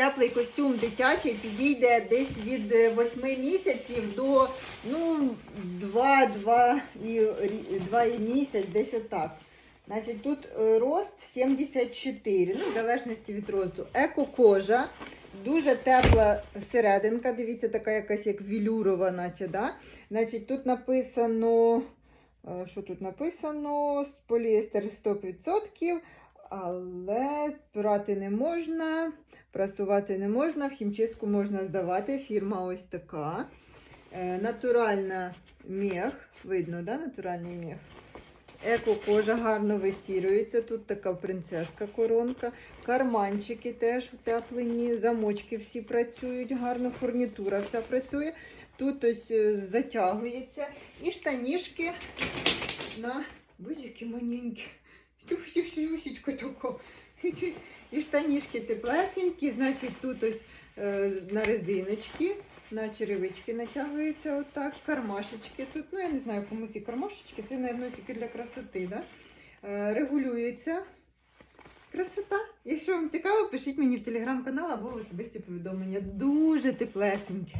Теплий костюм дитячий підійде десь від 8 місяців до ну, 2, 2 і, 2 і місяць, десь отак. Значить, тут е, рост 74, ну, в залежності від росту. Еко-кожа, дуже тепла серединка, дивіться, така якась як вілюрова, наче, да? Значить, тут написано, е, що тут написано? Поліестер 100%, але прати не можна, прасувати не можна, в хімчистку можна здавати. Фірма ось така. Е, Натуральна мех, видно, да? натуральний мех. Еко-кожа гарно вистірюється. Тут така принцеска коронка. Карманчики теж утеплені, замочки всі працюють, гарно, фурнітура вся працює. Тут ось е, затягується. І штанішки на будь-які маленькі. Тюсічка така. І штанішки теплесенькі, значить тут ось е, на резиночки, на черевички натягується отак, кармашечки тут. Ну, я не знаю, кому ці кармашечки, це, мабуть, тільки для красоти. Да? Е, регулюється. Красота. Якщо вам цікаво, пишіть мені в телеграм-канал або в особисті повідомлення. Дуже теплесеньке.